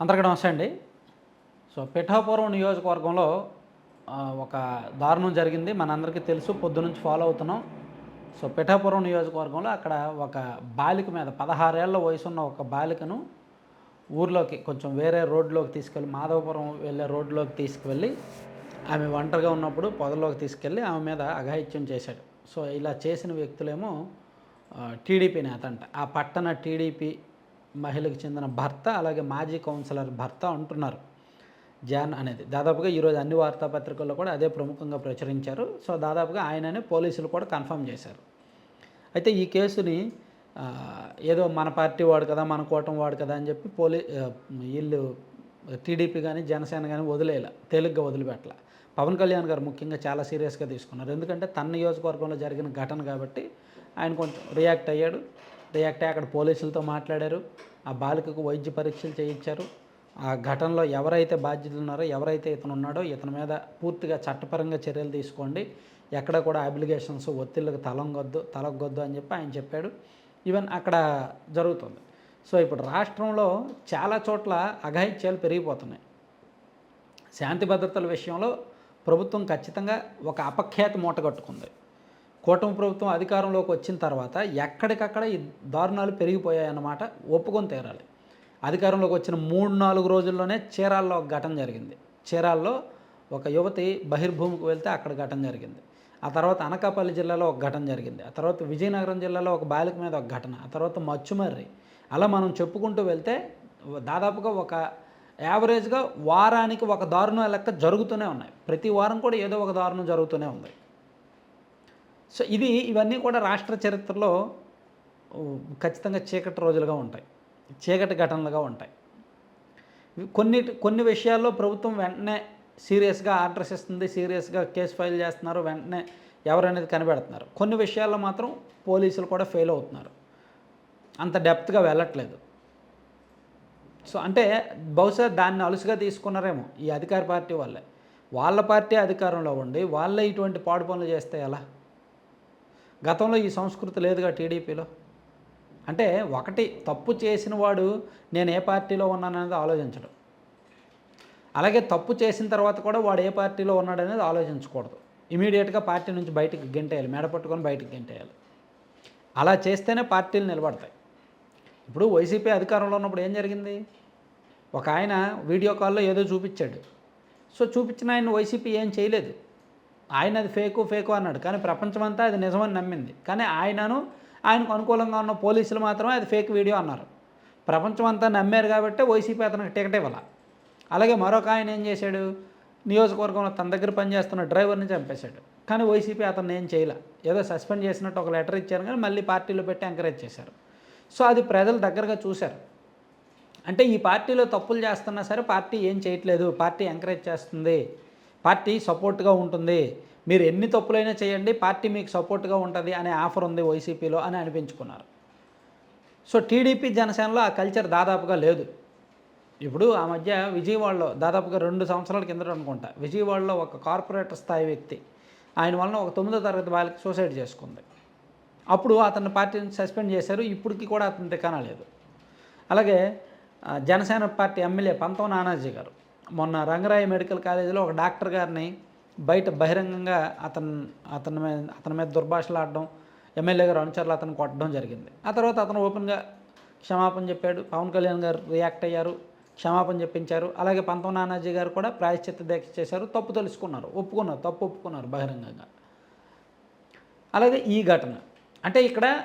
అందరికీ నమస్తే అండి. సో పిఠాపురం నియోజకవర్గంలో ఒక దారుణం జరిగింది. మనందరికీ తెలుసు పొద్దు నుంచి ఫాలో అవుతున్నాం. సో పిఠాపురం నియోజకవర్గంలో అక్కడ ఒక బాలిక మీద పదహారేళ్ళ వయసున్న ఒక బాలికను ఊర్లోకి కొంచెం వేరే రోడ్లోకి తీసుకెళ్ళి మాధవపురం వెళ్ళే రోడ్లోకి తీసుకువెళ్ళి ఆమె ఒంటరిగా ఉన్నప్పుడు పొదలోకి తీసుకెళ్ళి ఆమె మీద అఘాయిత్యం చేశాడు. సో ఇలా చేసిన వ్యక్తులేమో టీడీపీ నేత అంట. ఆ పట్టణ టీడీపీ మహిళకు చెందిన భర్త అలాగే మాజీ కౌన్సిలర్ భర్త అంటున్నారు. జాన్ అనేది. దాదాపుగా ఈరోజు అన్ని వార్తాపత్రికల్లో కూడా అదే ప్రముఖంగా ప్రచురించారు. సో దాదాపుగా ఆయననే పోలీసులు కూడా కన్ఫర్మ్ చేశారు. అయితే ఈ కేసుని ఏదో మన పార్టీ వాడు కదా మన కూటమి వాడు కదా అని చెప్పి పోలీ వీళ్ళు టీడీపీ కానీ జనసేన కానీ వదిలేయాల. తేలిగ్గా వదిలిపెట్టాల. పవన్ కళ్యాణ్ గారు ముఖ్యంగా చాలా సీరియస్గా తీసుకున్నారు. ఎందుకంటే తన నియోజకవర్గంలో జరిగిన ఘటన కాబట్టి ఆయన కొంచెం రియాక్ట్ అయ్యాడు. రియాక్ట్ అక్కడ పోలీసులతో మాట్లాడారు. ఆ బాలికకు వైద్య పరీక్షలు చేయించారు. ఆ ఘటనలో ఎవరైతే బాధ్యతలు ఉన్నారో ఎవరైతే ఇతను ఉన్నాడో ఇతని మీద పూర్తిగా చట్టపరంగా చర్యలు తీసుకోండి. ఎక్కడ కూడా అబ్లిగేషన్స్ ఒత్తిళ్ళకి తలంగొద్దు తలగొద్దు అని చెప్పి ఆయన చెప్పాడు. ఈవెన్ అక్కడ జరుగుతుంది. సో ఇప్పుడు రాష్ట్రంలో చాలా చోట్ల అఘాయిత్యాలు పెరిగిపోతున్నాయి. శాంతి భద్రతల విషయంలో ప్రభుత్వం ఖచ్చితంగా ఒక అపఖ్యాతి మూటగట్టుకుంది కూటమి ప్రభుత్వం అధికారంలోకి వచ్చిన తర్వాత ఎక్కడికక్కడ ఈ దారుణాలు పెరిగిపోయాయన్నమాట ఒప్పుకొని తీరాలి. అధికారంలోకి వచ్చిన మూడు నాలుగు రోజుల్లోనే చీరాల్లో ఒక ఘటన జరిగింది. చీరాల్లో ఒక యువతి బహిర్భూమికి వెళ్తే అక్కడ ఘటన జరిగింది. ఆ తర్వాత అనకాపల్లి జిల్లాలో ఒక ఘటన జరిగింది. ఆ తర్వాత విజయనగరం జిల్లాలో ఒక బాలిక మీద ఒక ఘటన. ఆ తర్వాత మచ్చుమర్రి. అలా మనం చెప్పుకుంటూ వెళ్తే దాదాపుగా ఒక యావరేజ్గా వారానికి ఒక దారుణం లెక్క జరుగుతూనే ఉన్నాయి. ప్రతి వారం కూడా ఏదో ఒక దారుణం జరుగుతూనే ఉంది. సో ఇది ఇవన్నీ కూడా రాష్ట్ర చరిత్రలో ఖచ్చితంగా చీకటి రోజులుగా ఉంటాయి. చీకటి ఘటనలుగా ఉంటాయి. కొన్ని కొన్ని విషయాల్లో ప్రభుత్వం వెంటనే సీరియస్గా ఆర్డర్స్ ఇస్తుంది సీరియస్గా కేసు ఫైల్ చేస్తున్నారు వెంటనే ఎవరనేది కనిపెడుతున్నారు. కొన్ని విషయాల్లో మాత్రం పోలీసులు కూడా ఫెయిల్ అవుతున్నారు. అంత డెప్త్గా వెళ్ళట్లేదు. సో అంటే బహుశా దాన్ని అలుసుగా తీసుకున్నారేమో ఈ అధికార పార్టీ వాళ్ళే. వాళ్ళ పార్టీ అధికారంలో ఉండి వాళ్ళే ఇటువంటి పాడు పనులు చేస్తే ఎలా? గతంలో ఈ సంస్కృతి లేదుగా టీడీపీలో? అంటే ఒకటి తప్పు చేసిన వాడు నేను ఏ పార్టీలో ఉన్నాననేది ఆలోచించడం. అలాగే తప్పు చేసిన తర్వాత కూడా వాడు ఏ పార్టీలో ఉన్నాడనేది ఆలోచించకూడదు. ఇమీడియట్గా పార్టీ నుంచి బయటికి గెంటేయాలి మెడ పట్టుకొని బయటికి గెంటేయాలి. అలా చేస్తేనే పార్టీలు నిలబడతాయి. ఇప్పుడు వైసీపీ అధికారంలో ఉన్నప్పుడు ఏం జరిగింది? ఒక ఆయన వీడియో కాల్లో ఏదో చూపించాడు. సో చూపించిన ఆయన వైసీపీ ఏం చేయలేదు. ఆయన అది ఫేకు ఫేకు అన్నాడు. కానీ ప్రపంచమంతా అది నిజమని నమ్మింది. కానీ ఆయనను ఆయనకు అనుకూలంగా ఉన్న పోలీసులు మాత్రమే అది ఫేక్ వీడియో అన్నారు. ప్రపంచం అంతా నమ్మారు కాబట్టి వైసీపీ అతనికి టికెట్ ఇవ్వాల. అలాగే మరొక ఆయన ఏం చేశాడు? నియోజకవర్గంలో తన దగ్గర పనిచేస్తున్న డ్రైవర్ని చంపేశాడు. కానీ వైసీపీ అతను ఏం చేయలే. ఏదో సస్పెండ్ చేసినట్టు ఒక లెటర్ ఇచ్చారు కానీ మళ్ళీ పార్టీలో పెట్టి ఎంకరేజ్ చేశారు. సో అది ప్రజలు దగ్గరగా చూశారు. అంటే ఈ పార్టీలో తప్పులు చేస్తున్నా సరే పార్టీ ఏం చేయట్లేదు. పార్టీ ఎంకరేజ్ చేస్తుంది. పార్టీ సపోర్ట్గా ఉంటుంది. మీరు ఎన్ని తప్పులైనా చేయండి పార్టీ మీకు సపోర్ట్గా ఉంటుంది అనే ఆఫర్ ఉంది వైసీపీలో అని అనిపించుకున్నారు. సో టీడీపీ జనసేనలో ఆ కల్చర్ దాదాపుగా లేదు. ఇప్పుడు ఆ మధ్య విజయవాడలో దాదాపుగా రెండు సంవత్సరాల కిందట అనుకుంటా విజయవాడలో ఒక కార్పొరేటర్ స్థాయి వ్యక్తి ఆయన వలన ఒక తొమ్మిదో తరగతి వాళ్ళకి సూసైడ్ చేసుకుంది. అప్పుడు అతన్ని పార్టీ నుంచి సస్పెండ్ చేశారు ఇప్పటికి కూడా అతని దికానా లేదు. అలాగే జనసేన పార్టీ ఎమ్మెల్యే పంతం నానాజీ గారు మొన్న రంగరాయ మెడికల్ కాలేజీలో ఒక డాక్టర్ గారిని బయట బహిరంగంగా అతను అతని మీద అతని మీద దుర్భాషలు ఆడడం ఎమ్మెల్యే గారు అనుచరులు అతను కొట్టడం జరిగింది. ఆ తర్వాత అతను ఓపెన్గా క్షమాపణ చెప్పాడు. పవన్ కళ్యాణ్ గారు రియాక్ట్ అయ్యారు క్షమాపణ చెప్పించారు. అలాగే పంతం నానాజీ గారు కూడా ప్రాయశ్చిత్త దీక్ష చేశారు. తప్పు తెలుసుకున్నారు ఒప్పుకున్నారు తప్పు ఒప్పుకున్నారు బహిరంగంగా. అలాగే ఈ ఘటన అంటే ఇక్కడ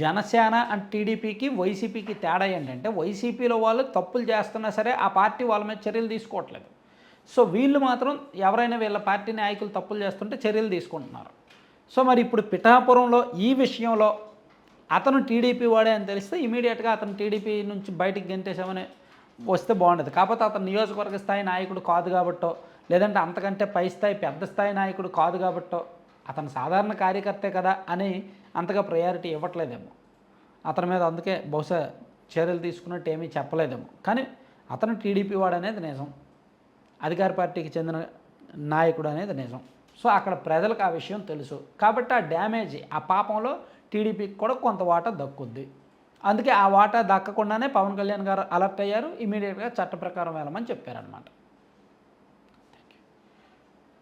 జనసేన అండ్ టీడీపీకి వైసీపీకి తేడా ఏంటంటే వైసీపీలో వాళ్ళు తప్పులు చేస్తున్నా సరే ఆ పార్టీ వాళ్ళ మీద చర్యలు తీసుకోవట్లేదు. సో వీళ్ళు మాత్రం ఎవరైనా వీళ్ళ పార్టీ నాయకులు తప్పులు చేస్తుంటే చర్యలు తీసుకుంటున్నారు. సో మరి ఇప్పుడు పిఠాపురంలో ఈ విషయంలో అతను టీడీపీ వాడే అని తెలిస్తే ఇమీడియట్గా అతను టీడీపీ నుంచి బయటికి గెంటేసామని వస్తే బాగుండదు. కాకపోతే అతను నియోజకవర్గ స్థాయి నాయకుడు కాదు కాబట్టో లేదంటే అంతకంటే పై స్థాయి పెద్ద స్థాయి నాయకుడు కాదు కాబట్టో అతను సాధారణ కార్యకర్తే కదా అని అంతగా ప్రయారిటీ ఇవ్వట్లేదేమో. అతని మీద అందుకే బహుశా చర్యలు తీసుకున్నట్టు ఏమీ చెప్పలేదేమో. కానీ అతను టీడీపీ వాడు అనేది నిజం. అధికార పార్టీకి చెందిన నాయకుడు అనేది నిజం. సో అక్కడ ప్రజలకు ఆ విషయం తెలుసు. కాబట్టి ఆ డ్యామేజ్ ఆ పాపంలో టీడీపీకి కూడా కొంత వాటా దక్కుద్ది. అందుకే ఆ వాటా దక్కకుండానే పవన్ కళ్యాణ్ గారు అలర్ట్ అయ్యారు. ఇమీడియట్గా చట్ట ప్రకారం వెళ్ళమని చెప్పారనమాట